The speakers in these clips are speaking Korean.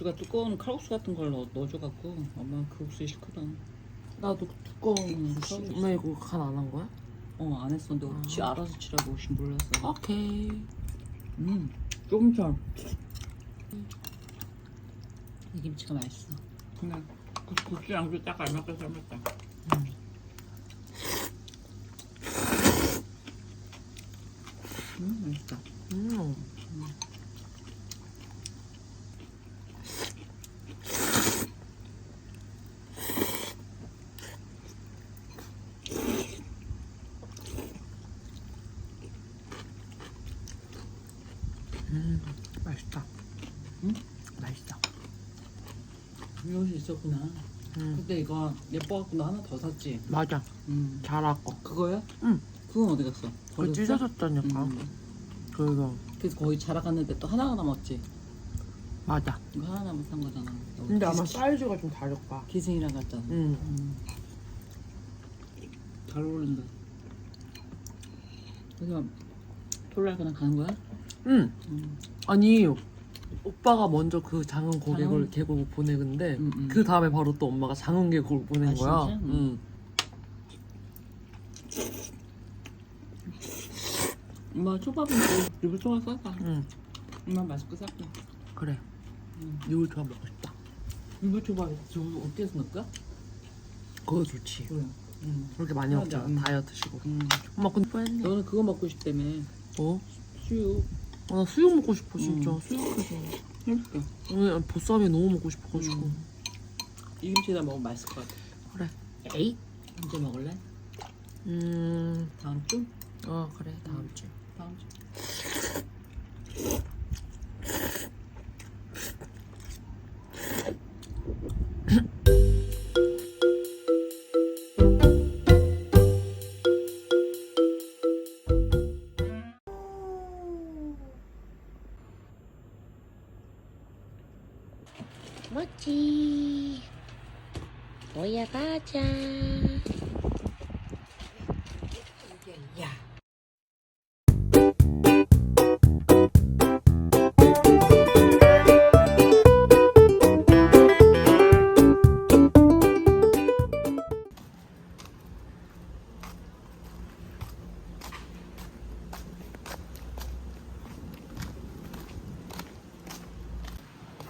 국수가 두꺼운 칼국수 같은 걸 넣, 넣어줘갖고 엄마 그 국수 싫거든. 나도 두꺼운 국수. 엄마 이거 간 안 한 거야? 어 안 했어. 너 아. 지 알아서 치라고 혹시 몰랐어. 오케이. 음 조금 잘. 이 김치가 맛있어. 그냥 국- 국수랑 딱 알맞게 삶았다. 음 맛있다. 음. 음, 맛있다. 응? 맛있다. 이것이 있었구나. 음, 근데 이거 예뻐갖고 너 하나 더 샀지. 맞아. 음 잘하고. 그거야? 응. 그건 어디 갔어? 버렸어? 찢어졌다니까. 음. 그래서 그래서 거의 자라갔는데 또 하나가 남았지. 맞아. 이거 하나 산 거잖아. 너 근데 아마 사이즈가 좀 다를 거야. 기생이랑 같잖아. 응. 음. 잘 어울린다. 그래서 토요일 그냥 가는 거야? 응. 음. 아니 오빠가 먼저 그 장흥 고객을 장흥? 계곡을 보내는데 음, 음. 그 다음에 바로 또 엄마가 장흥 계곡을 보낸 아, 거야. 진짜? 음. 응. 엄마 초밥은 또 유부 초밥 싸다. 응. 엄마 맛있게 쌌다. 그래. 음. 이거 좋아 먹고 싶다. 유부 초밥 저 어디에서 넣을까? 그거 좋지. 그래. 음. 그렇게 많이 맞아. 먹잖아. 음. 다이어트식으로. 음. 엄마 근데. 너는 그거 먹고 싶다며. 어? 수육. 아, 나 수육 먹고 싶어 진짜. 음. 수육해서. 해줄게. 오늘 보쌈이 너무 먹고 싶어가지고. 음. 이 김치에다 먹으면 맛있을 것 같아. 그래. 에이? 언제 먹을래? 음. 다음 주? 어 그래 다음 주. 다음 주. 뭐지? 뭐야 가자. 야.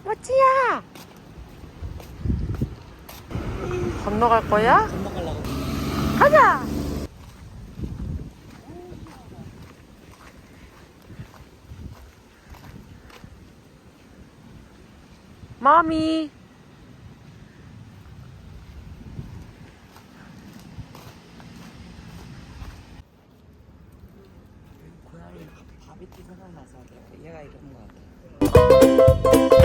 뭐지야? 건너갈 거야? 건너가려고. 가자. 마미. 고양이 밥이 생각나서 얘가 이러는 것 같아.